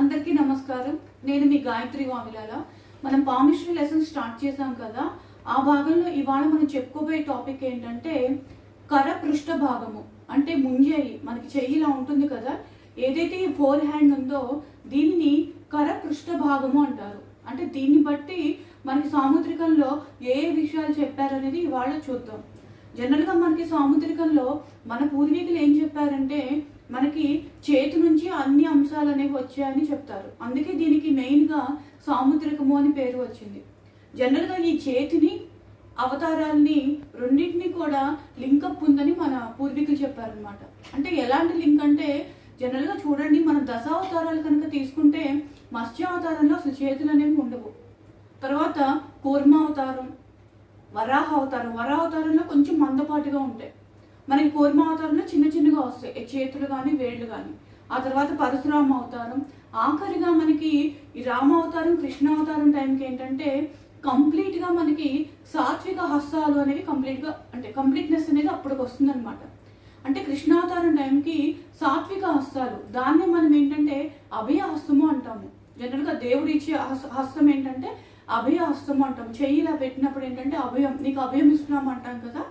అందరికీ నమస్కారం. నేను మీ గాయత్రి వామిలాల. మనం పామిస్ట్రీ లెసన్ స్టార్ట్ చేసాం కదా ఆ భాగంలో ఇవాళ మనం చెప్పుకోబోయే టాపిక్ ఏంటంటే కర పృష్ఠ భాగము అంటే ముంజేయి మనకి చెయ్యి ఇలా ఉంటుంది కదా. ఏదైతే ఈ ఫోర్ హ్యాండ్ ఉందో దీనిని కర పృష్ఠ భాగము అంటారు. అంటే దీన్ని బట్టి మనకి సాముద్రికంలో ఏ ఏ విషయాలు చెప్పారనేది ఇవాళ చూద్దాం. జనరల్గా మనకి సాముద్రికంలో మన పూర్వీకులు ఏం చెప్పారంటే మనకి చేతి నుంచి అన్ని అంశాలు అనేవి వచ్చాయని చెప్తారు. అందుకే దీనికి మెయిన్గా సాముద్రికము అని పేరు వచ్చింది. జనరల్గా ఈ చేతిని అవతారాల్ని రెండింటిని కూడా లింకప్ ఉందని మన పూర్వీకులు చెప్పారనమాట అంటే ఎలాంటి లింక్ అంటే జనరల్గా చూడండి మనం దశావతారాలు కనుక తీసుకుంటే మత్స్యావతారంలో అసలు చేతులు అనేవి ఉండవు. తర్వాత కూర్మావతారం వరాహ అవతారం. వరాహ అవతారంలో కొంచెం మందపాటుగా ఉంటాయి. మనకి కూర్మ అవతారంలో చిన్న చిన్నగా వస్తాయి. చేతులు కానీ వేళ్ళు కానీ ఆ తర్వాత పరశురామ అవతారం. ఆఖరిగా మనకి ఈ రామ అవతారం కృష్ణ అవతారం టైంకి ఏంటంటే కంప్లీట్గా మనకి సాత్విక హస్తాలు అనేవి కంప్లీట్గా అంటే కంప్లీట్నెస్ అనేది అప్పటికి వస్తుందన్నమాట. అంటే కృష్ణావతారం టైంకి సాత్విక హస్తాలు. దాన్ని మనం ఏంటంటే అభయ హస్తము అంటాము. జనరల్గా దేవుడు ఇచ్చే హస్తం ఏంటంటే అభయ హస్తం అంటాం చెయ్యిలా పెట్టినప్పుడు ఏంటంటే అభయం నీకు అభయం ఇస్తున్నాం అంటాం కదా.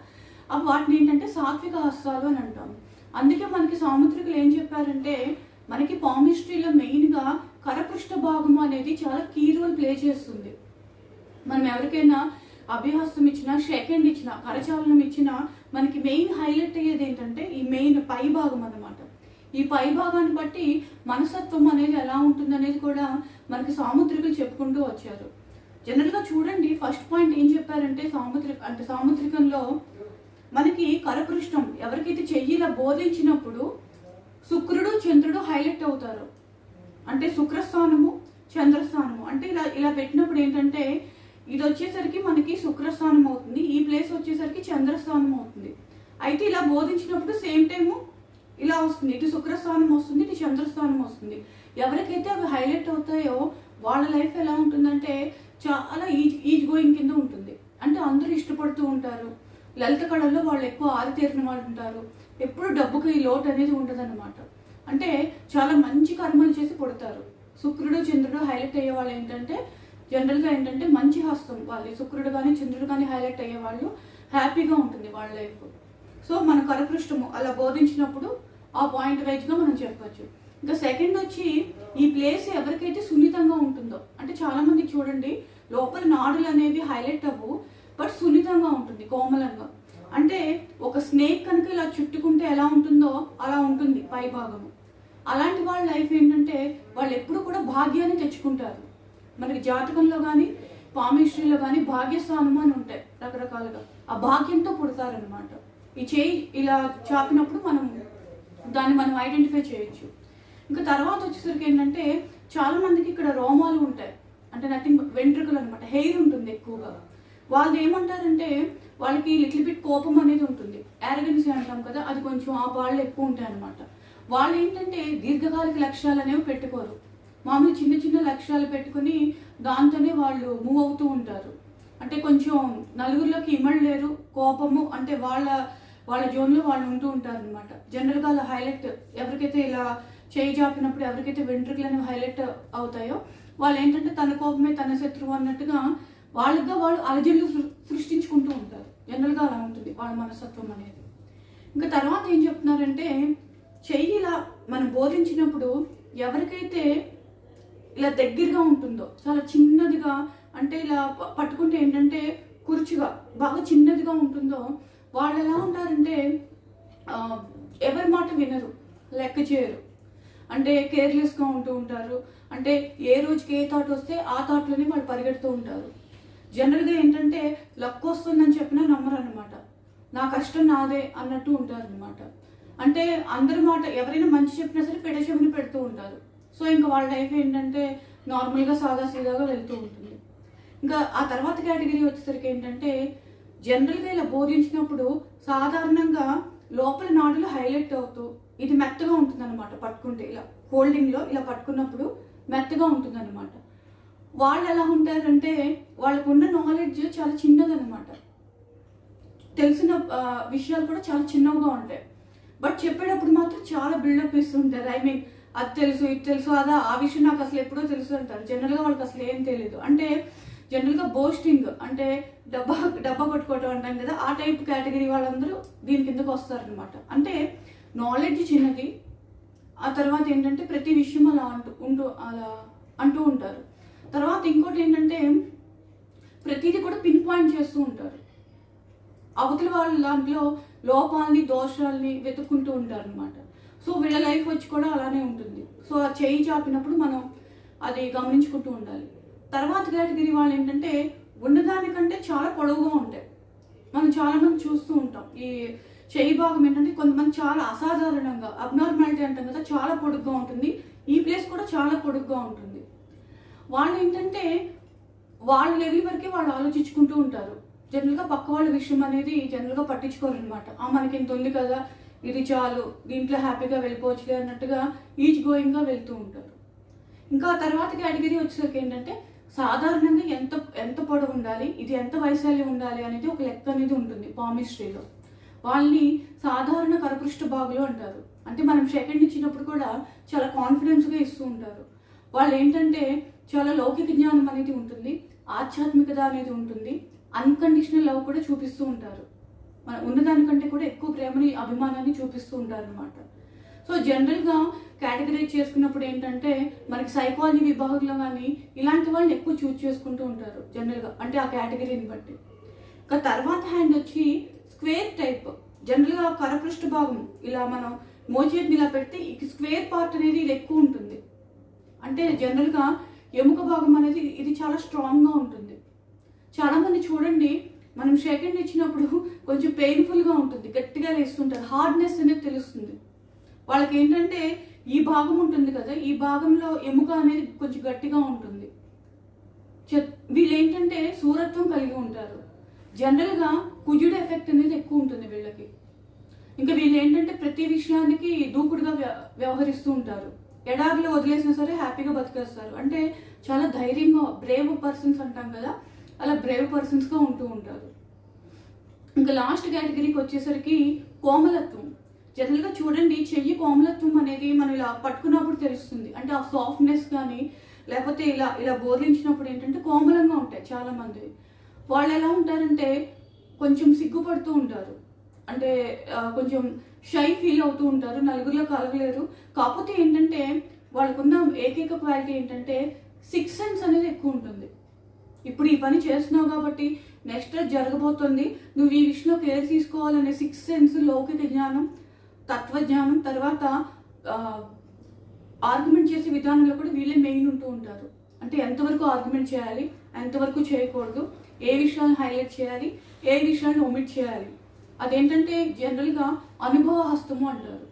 అవి వాటిని ఏంటంటే సాత్విక హస్తాలు అని అంటాం. అందుకే మనకి సాముద్రికులు ఏం చెప్పారంటే మనకి పామిస్ట్రీలో మెయిన్గా కరపృష్ఠ భాగం అనేది చాలా కీ రోల్ ప్లే చేస్తుంది. మనం ఎవరికైనా అభ్యహస్తం ఇచ్చినా సెకండ్ ఇచ్చిన కరచాలనం ఇచ్చిన మనకి మెయిన్ హైలైట్ అయ్యేది ఏంటంటే ఈ మెయిన్ పై భాగం అన్నమాట. ఈ పై భాగాన్ని బట్టి మనసత్వం అనేది ఎలా ఉంటుంది అనేది కూడా మనకి సాముద్రికులు చెప్పుకుంటూ వచ్చారు. జనరల్గా చూడండి ఫస్ట్ పాయింట్ ఏం చెప్పారంటే సాముద్రిక అంటే సాముద్రికంలో మనకి కరపృష్టం. ఎవరికైతే చెయ్యిలా బోధించినప్పుడు శుక్రుడు చంద్రుడు హైలైట్ అవుతారు. అంటే శుక్రస్థానము చంద్రస్థానము. అంటే ఇలా ఇలా పెట్టినప్పుడు ఏంటంటే ఇది వచ్చేసరికి మనకి శుక్రస్థానం అవుతుంది ఈ ప్లేస్ వచ్చేసరికి చంద్రస్థానం అవుతుంది. అయితే ఇలా బోధించినప్పుడు సేమ్ టైము ఇలా వస్తుంది. ఇటు శుక్రస్థానం వస్తుంది ఇటు చంద్రస్థానం వస్తుంది. ఎవరికైతే అవి హైలైట్ అవుతాయో వాళ్ళ లైఫ్ ఎలా ఉంటుందంటే చాలా ఈజ్ ఈజ్ గోయింగ్ కింద ఉంటుంది. అంటే అందరూ ఇష్టపడుతూ ఉంటారు. లలిత కళల్లో వాళ్ళు ఎక్కువ ఆరితేరిన వాళ్ళు ఉంటారు. ఎప్పుడు డబ్బుకి ఈ లోటు అనేది ఉండదన్నమాట. అంటే చాలా మంచి కర్మలు చేసి పుడతారు. శుక్రుడు చంద్రుడు హైలైట్ అయ్యే వాళ్ళు ఏంటంటే జనరల్గా ఏంటంటే మంచి హస్తం వాళ్ళు. శుక్రుడు కానీ చంద్రుడు కానీ హైలైట్ అయ్యే వాళ్ళు హ్యాపీగా ఉంటుంది వాళ్ళ లైఫ్. సో మన కరపృష్టము అలా బోధించినప్పుడు ఆ పాయింట్ వైజ్గా మనం చెప్పచ్చు. ఇంకా సెకండ్ వచ్చి ఈ ప్లేస్ ఎవరికైతే సున్నితంగా ఉంటుందో అంటే చాలామంది చూడండి లోపల నాడులు అనేవి హైలైట్ అవ్వు బట్ సున్నితంగా ఉంటుంది కోమలంగా. అంటే ఒక స్నేక్ కనుక ఇలా చుట్టుకుంటే ఎలా ఉంటుందో అలా ఉంటుంది పై భాగము. అలాంటి వాళ్ళ లైఫ్ ఏంటంటే వాళ్ళు ఎప్పుడు కూడా భాగ్యాన్ని తెచ్చుకుంటారు. మనకి జాతకంలో కానీ పామిస్ట్రీలో కానీ భాగ్యస్థానము అని ఉంటాయి రకరకాలుగా. ఆ భాగ్యంతో పుడతారనమాట ఈ చేయి ఇలా చాపినప్పుడు మనం దాన్ని మనం ఐడెంటిఫై చేయొచ్చు. ఇంకా తర్వాత వచ్చేసరికి ఏంటంటే చాలా మందికి ఇక్కడ రోమాలు ఉంటాయి. అంటే నథింగ్ వెంట్రుకలు అనమాట హెయిర్ ఉంటుంది ఎక్కువగా. వాళ్ళు ఏమంటారంటే వాళ్ళకి లిటిల్ బిట్ కోపం అనేది ఉంటుంది. యారగెన్సీ అంటాం కదా అది కొంచెం ఆ వాళ్ళు ఎక్కువ ఉంటాయి అనమాట వాళ్ళు ఏంటంటే దీర్ఘకాలిక లక్ష్యాలు అనేవి పెట్టుకోరు. మామూలు చిన్న చిన్న లక్ష్యాలు పెట్టుకుని దాంతోనే వాళ్ళు మూవ్ అవుతూ ఉంటారు. అంటే కొంచెం నలుగురిలోకి ఇమ్మడలేరు కోపము అంటే వాళ్ళ వాళ్ళ జోన్లో వాళ్ళు ఉంటూ ఉంటారు అనమాట జనరల్గా అలా హైలైట్ ఎవరికైతే ఇలా చేయి చాపినప్పుడు ఎవరికైతే వెంట్రుకలు అనేవి హైలైట్ అవుతాయో వాళ్ళు ఏంటంటే తన కోపమే తన శత్రువు అన్నట్టుగా వాళ్ళగా వాళ్ళు అలజడులు సృ- సృష్టించుకుంటూ ఉంటారు. జనరల్గా అలా ఉంటుంది. వాళ్ళ మనస్తత్వం అనేది. ఇంకా తర్వాత ఏం చెప్తున్నారంటే చెయ్యి ఇలా మనం బోధించినప్పుడు ఎవరికైతే ఇలా దగ్గరగా ఉంటుందో చాలా చిన్నదిగా అంటే ఇలా ప- పట్టుకుంటే ఏంటంటే కుర్చుగా బాగా చిన్నదిగా ఉంటుందో వాళ్ళు ఎలా ఉంటారంటే ఎవరి మాట వినరు లెక్క చేయరు. అంటే కేర్లెస్గా ఉంటూ ఉంటారు. అంటే ఏ రోజుకి ఏ థాట్ వస్తే ఆ థాట్లోనే వాళ్ళు పరిగెడుతూ ఉంటారు. జనరల్గా ఏంటంటే లక్ వస్తుందని చెప్పినా నమ్మరు అనమాట నా కష్టం నాదే అన్నట్టు ఉంటారు అనమాట అంటే అందరి మాట ఎవరైనా మంచి చెప్పినా సరే పెడ చెవిని పెడుతూ ఉంటారు. సో ఇంకా వాళ్ళ లైఫ్ ఏంటంటే నార్మల్గా సాదా సీదాగా వెళ్తూ ఉంటుంది. ఇంకా ఆ తర్వాత కేటగిరీ వచ్చేసరికి ఏంటంటే జనరల్గా ఇలా బోధించినప్పుడు సాధారణంగా లోపల నాడులు హైలైట్ అవుతూ ఇది మెత్తగా ఉంటుంది అనమాట పట్టుకుంటే. ఇలా హోల్డింగ్లో ఇలా పట్టుకున్నప్పుడు మెత్తగా ఉంటుంది అనమాట వాళ్ళు ఎలా ఉంటారంటే వాళ్ళకున్న నాలెడ్జ్ చాలా చిన్నదనమాట తెలిసిన విషయాలు కూడా చాలా చిన్నవిగా ఉంటాయి. బట్ చెప్పేటప్పుడు మాత్రం చాలా బిల్డప్ ఇస్తుంటారు. ఐ మీన్ అది తెలుసు ఇది తెలుసు అదా ఆ విషయం నాకు అసలు ఎప్పుడో తెలుసు అంటారు. జనరల్గా వాళ్ళకి అసలు ఏం తెలియదు అంటే జనరల్గా బోస్టింగ్ అంటే డబ్బా డబ్బా కొట్టుకోవటం అంటాం కదా ఆ టైప్ కేటగిరీ వాళ్ళందరూ దీని కిందకు వస్తారనమాట అంటే నాలెడ్జ్ చిన్నది. ఆ తర్వాత ఏంటంటే ప్రతి విషయం అలా అంటూ ఉంటూ అలా అంటూ ఉంటారు. ఇంకోటి ఏంటంటే ప్రతిదీ కూడా పిన్ పాయింట్ చేస్తూ ఉంటారు. అవతల వాళ్ళ దాంట్లో లోపాలని దోషాలని వెతుక్కుంటూ ఉంటారు అనమాట సో వీళ్ళ లైఫ్ వచ్చి కూడా అలానే ఉంటుంది. సో ఆ చేయి చాపినప్పుడు మనం అది గమనించుకుంటూ ఉండాలి. తర్వాత కేటగిరీ వాళ్ళు ఏంటంటే ఉన్నదానికంటే చాలా పొడవుగా ఉంటాయి. మనం చాలామంది చూస్తూ ఉంటాం. ఈ చేయి భాగం ఏంటంటే కొంతమంది చాలా అసాధారణంగా అబ్నార్మాలిటీ అంటాం కదా చాలా పొడుగ్గా ఉంటుంది. ఈ ప్లేస్ కూడా చాలా పొడుగ్గా ఉంటుంది. వాళ్ళు ఏంటంటే వాళ్ళ లెవెల్ వరకే వాళ్ళు ఆలోచించుకుంటూ ఉంటారు. జనరల్గా పక్క వాళ్ళ విషయం అనేది జనరల్గా పట్టించుకోరు అనమాట ఆ మనకి ఇంత ఉంది కదా ఇది చాలు దీంట్లో హ్యాపీగా వెళ్ళిపోవచ్చులే అన్నట్టుగా ఈచ్ గోయింగ్గా వెళ్తూ ఉంటారు. ఇంకా తర్వాత కేటగిరీ వచ్చేసరికి ఏంటంటే సాధారణంగా ఎంత ఎంత పొడవు ఉండాలి ఇది ఎంత వైశాల్యం ఉండాలి అనేది ఒక లెక్క అనేది ఉంటుంది పామిస్ట్రీలో వాళ్ళని సాధారణ కరపృష్ఠ బాగులు అంటారు. అంటే మనం సెకండ్ ఇచ్చినప్పుడు కూడా చాలా కాన్ఫిడెన్స్గా ఇస్తూ ఉంటారు. వాళ్ళు ఏంటంటే చాలా లౌకిక జ్ఞానం అనేది ఉంటుంది ఆధ్యాత్మికత అనేది ఉంటుంది అన్కండిషనల్ లవ్ కూడా చూపిస్తూ ఉంటారు. మన ఉన్నదానికంటే కూడా ఎక్కువ ప్రేమని అభిమానాన్ని చూపిస్తూ ఉంటారు అనమాట సో జనరల్గా కేటగరైజ్ చేసుకున్నప్పుడు ఏంటంటే మనకి సైకాలజీ విభాగంలో కానీ ఇలాంటి వాళ్ళని ఎక్కువ చూజ్ చేసుకుంటూ ఉంటారు జనరల్గా అంటే ఆ కేటగిరీని బట్టి. ఇంకా తర్వాత హ్యాండ్ వచ్చి స్క్వేర్ టైప్ జనరల్గా కరపృష్ఠ భాగం ఇలా మనం మోచేతిని ఇలా పెడితే స్క్వేర్ పార్ట్ అనేది ఇది ఎక్కువ ఉంటుంది. అంటే జనరల్గా ఎముక భాగం అనేది ఇది చాలా స్ట్రాంగ్గా ఉంటుంది. చాలామంది చూడండి మనం సెకండ్ ఇచ్చినప్పుడు కొంచెం పెయిన్ఫుల్గా ఉంటుంది గట్టిగా లేస్తుంటారు హార్డ్నెస్ అనేది తెలుస్తుంది. వాళ్ళకి ఏంటంటే ఈ భాగం ఉంటుంది కదా ఈ భాగంలో ఎముక అనేది కొంచెం గట్టిగా ఉంటుంది. వీళ్ళు ఏంటంటే సూరత్వం కలిగి ఉంటారు. జనరల్గా కుజుడు ఎఫెక్ట్ అనేది ఎక్కువ ఉంటుంది వీళ్ళకి. ఇంకా వీళ్ళు ఏంటంటే ప్రతి విషయానికి దూకుడుగా వ్య- వ్యవహరిస్తూ ఉంటారు. ఎడారిలో వదిలేసినా సరే హ్యాపీగా బతికేస్తారు. అంటే చాలా ధైర్యంగా బ్రేవ్ పర్సన్స్ అంటాం కదా అలా బ్రేవ్ పర్సన్స్గా ఉంటూ ఉంటారు. ఇంకా లాస్ట్ కేటగిరీకి వచ్చేసరికి కోమలత్వం. జనరల్గా చూడండి చెయ్యి కోమలత్వం అనేది మనం ఇలా పట్టుకున్నప్పుడు తెలుస్తుంది. అంటే ఆ సాఫ్ట్నెస్ కానీ లేకపోతే ఇలా ఇలా బోధించినప్పుడు ఏంటంటే కోమలంగా ఉంటాయి చాలామంది. వాళ్ళు ఎలా ఉంటారంటే కొంచెం సిగ్గుపడుతూ ఉంటారు. అంటే కొంచెం షై ఫీల్ అవుతూ ఉంటారు. నలుగురిలో కలగలేరు కాకపోతే ఏంటంటే వాళ్ళకున్న ఏకైక క్వాలిటీ ఏంటంటే సిక్స్ సెన్స్ అనేది ఎక్కువ ఉంటుంది. ఇప్పుడు ఈ పని చేస్తున్నావు కాబట్టి నెక్స్ట్ జరగబోతుంది. నువ్వు ఈ విషయంలో కేర్ తీసుకోవాలనే సిక్స్ సెన్స్ లౌకిక జ్ఞానం తత్వజ్ఞానం తర్వాత ఆర్గ్యుమెంట్ చేసే విధానంలో కూడా వీళ్ళే మెయిన్ ఉంటూ ఉంటారు. అంటే ఎంతవరకు ఆర్గ్యుమెంట్ చేయాలి ఎంతవరకు చేయకూడదు ఏ విషయాలను హైలైట్ చేయాలి ఏ విషయాలను ఒమిట్ చేయాలి. అదేంటంటే జనరల్గా అనుభవ హస్తము అంటారు.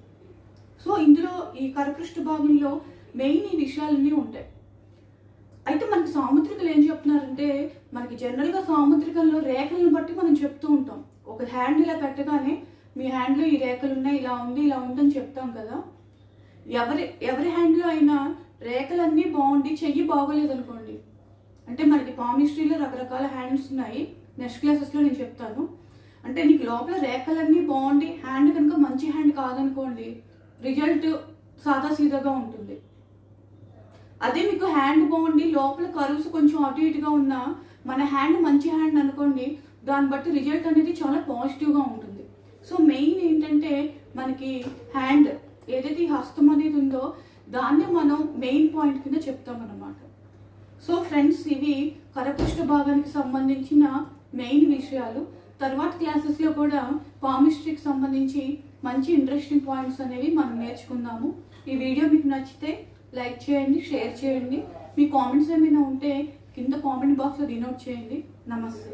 సో ఇందులో ఈ కరకృష్ణ భాగంలో మెయిన్ ఈ విషయాలన్నీ ఉంటాయి. అయితే మనకి సాముద్రికలు ఏం చెప్తున్నారంటే మనకి జనరల్గా సాముద్రికంలో రేఖలను బట్టి మనం చెప్తూ ఉంటాం. ఒక హ్యాండ్ ఇలా పెట్టగానే మీ హ్యాండ్లో ఈ రేఖలు ఉన్నాయి ఇలా ఉంది ఇలా ఉందని చెప్తాం కదా. ఎవరి ఎవరి హ్యాండ్లో అయినా రేఖలన్నీ బాగుండి చెయ్యి బాగోలేదు అనుకోండి అంటే మనకి పామిస్ట్రీలో రకరకాల హ్యాండ్స్ ఉన్నాయి. నెక్స్ట్ క్లాసెస్లో నేను చెప్తాను. అంటే నీకు లోపల రేఖలన్నీ బాగుండి హ్యాండ్ కనుక మంచి హ్యాండ్ కాదనుకోండి రిజల్ట్ సాదా సీదాగా ఉంటుంది. అదే మీకు హ్యాండ్ బాగుండి లోపల కరువుస్ కొంచెం అటు ఇటుగా ఉన్నా మన హ్యాండ్ మంచి హ్యాండ్ అనుకోండి దాన్ని బట్టి రిజల్ట్ అనేది చాలా పాజిటివ్గా ఉంటుంది. సో మెయిన్ ఏంటంటే మనకి హ్యాండ్ ఏదైతే ఈ హస్తం అనేది ఉందో దాన్నే మనం మెయిన్ పాయింట్ కింద చెప్తామన్నమాట సో ఫ్రెండ్స్ ఇవి కరపుష్ట భాగానికి సంబంధించిన మెయిన్ విషయాలు. తర్వాత క్లాసెస్లో కూడా పామిస్ట్రీకి సంబంధించి మంచి ఇంట్రెస్టింగ్ పాయింట్స్ అనేవి మనం నేర్చుకుందాము. ఈ వీడియో మీకు నచ్చితే లైక్ చేయండి షేర్ చేయండి. మీ కామెంట్స్ ఏమైనా ఉంటే కింద కామెంట్ బాక్స్లో డినోట్ చేయండి. నమస్తే.